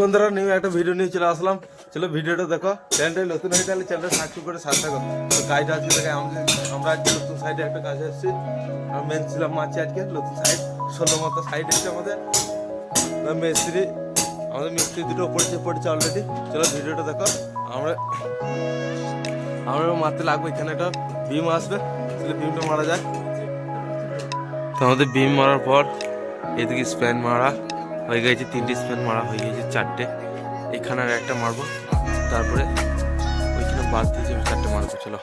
বন্ধুরা, নিউ একটা ভিডিও নিয়ে চলে আসলাম। চলো ভিডিওটা দেখো। চ্যানেলটা নতুন হয়ে তাহলে চ্যানেলটা সাবস্ক্রাইব করে সাথে থাকো। তো কাজটা আজকে দেখে আমরা আজকে নতুন সাইডে একটা কাজ এসেছি। আমরা মেন ছিলাম মাছি আজকে, নতুন সাইড ষোলো মতো সাইড এসেছে আমাদের। মিস্ত্রি আমাদের মিস্ত্রি দুটো পড়েছে পড়েছে অলরেডি চলো ভিডিওটা দেখো। আমরা আমরা মারতে লাগবো, এখানে একটা বিম আসবে। তাহলে বিমটা মারা যাক। তো আমাদের বিম মারার পর, এদিকে স্প্যান মারা। হয়ে গেছে, তিনটে স্প্যান মারা হয়ে গেছে, চারটে। এখানে আর একটা মারবো, তারপরে ওইখানে বাদ দিয়ে যাবে চারটে মারবো, চলো।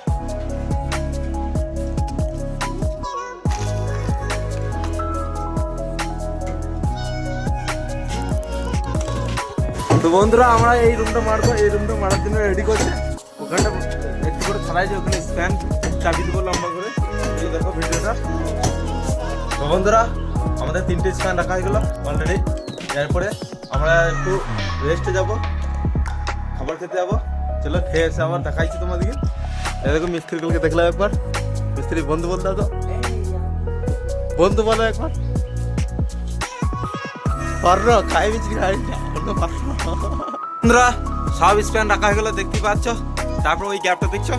তো বন্ধুরা, আমরা এই রুমটা মারবো, এই রুমটা মারার জন্য রেডি করছে। ওখানটা একটু করে ছাড়াই যে ওখানে স্প্যান চাবি দেবো লম্বা করে। দেখো ভিডিওটা। তো বন্ধুরা, আমাদের তিনটে স্প্যান রাখা হয়ে গেল অলরেডি এরপরে আমরা একটু রেস্টে যাব খাবার খেতে যাব। চলো খেয়ে এসে আবার দেখাইছি তোমাদেরকে। এরকম মিস্ত্রিগুলোকে দেখলাম একবার। মিস্ত্রি বন্ধু বলতে তো। বন্ধু বলো একবার। পারল খাই খাই বন্ধুরা সব স্প্যান রাখা হয়ে গেলো দেখতে পাচ্ছ। তারপর ওই গ্যাপটা দেখছ?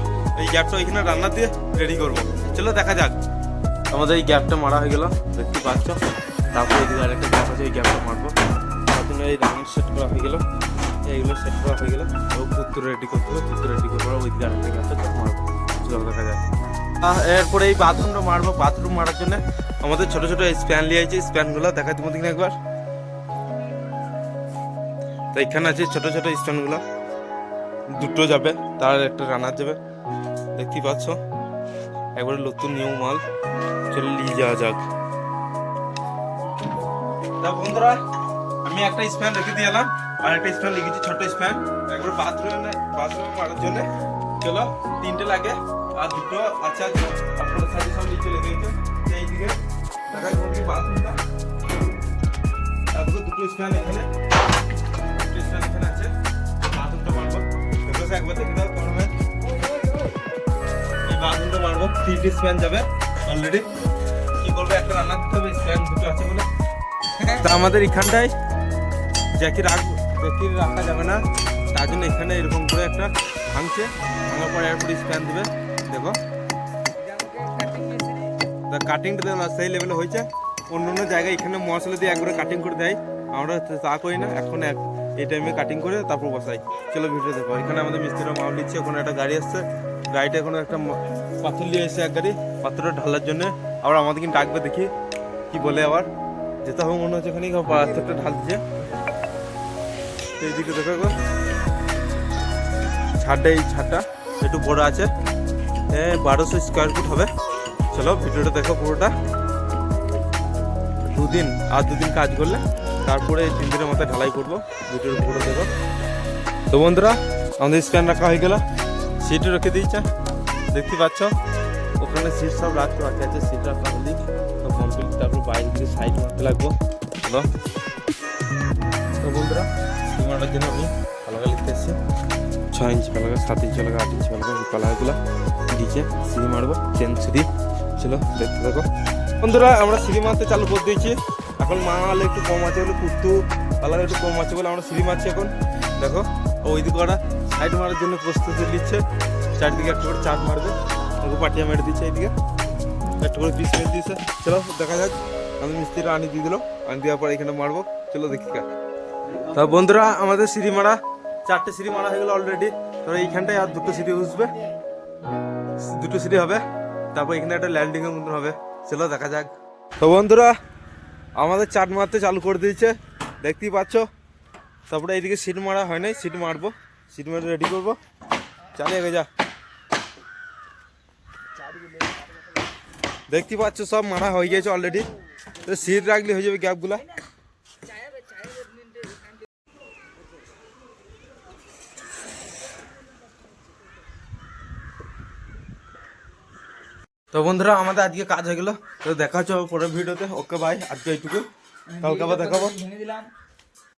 ওই গ্যাপটা ওইখানে রান্না দিয়ে রেডি করব। চলো দেখা যাক। আমাদের এই গ্যাপটা মারা হয়ে গেল দেখতে পাচ্ছ। তারপর এদিকে আরেকটা গ্যাপ আছে ওই গ্যাপটা মারবো। তার জন্য এই রাউন্ড সেট করা হয়ে গেল। এইগুলো সেট করা হয়ে গেল। ও কুত্তু রেডি করতে হবে কুত্তু রেডি করব ওইদিকে আরেকটা গ্যাপ আছে মারবো। চলো দেখা আহ, এরপরে এই বাথরুমটা মারবো। বাথরুম মারার জন্য আমাদের ছোট ছোট স্প্যান নিয়ে আছে স্প্যানগুলো দেখাই তোমাদের একবার। তো এখানে আছে ছোট ছোট স্প্যানগুলো দুটো যাবে তার একটা রানার যাবে। দেখতেই পাচ্ছ? একবারে নতুন নিউ মাল চলে নিয়ে যাওয়া যাক। তা বন্ধুরা, আমি একটা স্প্যান রেখে দিয়ে এলাম, আর একটা স্প্যান লিখেছি ছোট স্প্যান একবার বাথরুমে বাথরুমে মারার জন্য চলো, তিনটে লাগে, আর দুটো আছে আপনাদের সাথে সব নিচে লেগে গেছে সেই দিকে দেখা যাবে বাথরুমটা তারপরে দুটো স্প্যান এখানে, দুটো স্প্যান এখানে আছে। বাথরুমটা মারবো একবার দেখে দাও প্রথমে এই বাথরুমটা মারবো তিনটে স্প্যান যাবে অলরেডি কি করব একটা রান্না দিতে হবে স্প্যান দুটো আছে বলে। তা আমাদের এখানটায় জ্যাকি রাখব জ্যাকি রাখা যাবে না। তার জন্য এখানে এরকম করে একটা ভাঙছে। ভাঙার পরে এরপরে স্প্যান দেবে। দেখো। তা কাটিংটা না, সেই লেভেলে হয়েছে। অন্য অন্য জায়গায় এখানে মশলা দিয়ে একবারে কাটিং করে দেয়। আমরা তো তা করি না, এখন এক, এই টাইমে কাটিং করে তারপর বসাই। চলো ভিডিও দেখো। এখানে আমাদের মিস্ত্রিরা মাল নিচ্ছে, ওখানে একটা গাড়ি আসছে। গাড়িটা এখন একটা পাথর নিয়ে এসে এক গাড়ি। পাথরটা ঢালার জন্য। আবার আমাদেরকে ডাকবে দেখি, কি বলে আবার। যেতে হবে মনে হচ্ছে এখানে পাথরটা ঢাল দিচ্ছে তো এইদিকে দেখো গো ছাদটা, এই ছাদটা একটু বড় আছে। হ্যাঁ বারোশো স্কোয়ার ফুট হবে। চলো, ভিডিওটা দেখো পুরোটা। দুদিন, আর দুদিন কাজ করলে, তারপরে তিন দিনের মধ্যে ঢালাই করব। ভিডিওটা পুরো দেখো। তো বন্ধুরা, আমাদের স্ক্যান রাখা হয়ে গেল। সিটও রেখে দিয়েছে। দেখতে পাচ্ছ? ওখানে সিট সব রাখতে বাকি আছে। সিট রাখা হলি সাইড মারতে লাগবো। চলো তো বন্ধুরা সিনেমাটার জন্য আমি পালাগা লিখতে এসেছি। ছয় ইঞ্চি পালাগা সাত ইঞ্চি পালাগা আট ইঞ্চি পালাগা এই পালাগাগুলো দিয়েছে সিঁড়ি মারবো চেন সিঁড়ি। চলো দেখতে থাকো। বন্ধুরা আমরা সিঁড়ি মারতে চালু করে দিয়েছি। এখন মাল একটু কম আছে বলে কুত্তু পালাগা একটু কম আছে বলে আমরা সিঁড়ি মারছি এখন। দেখো ওইদিকে ওরা সাইড মারার জন্য প্রস্তুতি নিচ্ছে। চারদিকে একটা করে চাপ মারবে। ওকে পাটিয়া মেরে দিচ্ছে এইদিকে। একটা করে পিস মেরে দিয়েছে। চলো দেখা যাক। আমি মিস্ত্রিরা আনি দিয়ে দিল। আনি দেওয়ার পর এখানে মারবো। চলো দেখি কা। তা বন্ধুরা আমাদের সিঁড়ি মারা। চারটে সিঁড়ি মারা হয়ে গেলো অলরেডি তো এইখানটায় আর দুটো সিঁড়ি উঠবে। দুটো সিঁড়ি হবে। তারপর এখানে একটা ল্যান্ডিং এর মতন হবে। চলো দেখা যাক। তো বন্ধুরা আমাদের চাট মারতে চালু করে দিয়েছে। দেখতেই পাচ্ছ। তারপরে এইদিকে সিট মারা হয় নাই। সিট মারবো। সিট মারে রেডি করব। চালিয়ে গে যা। দেখতে পাচ্ছ সব মারা হয়ে গেছে অলরেডি সিট রাখলে হয়ে যাবে গ্যাপগুলা তো বন্ধুরা আমাদের আজকে কাজ হয়ে গেল তো দেখা হচ্ছে পরের ভিডিওতে ওকে ভাই আজকে এইটুকু কালকে আবার দেখাবো দিলাম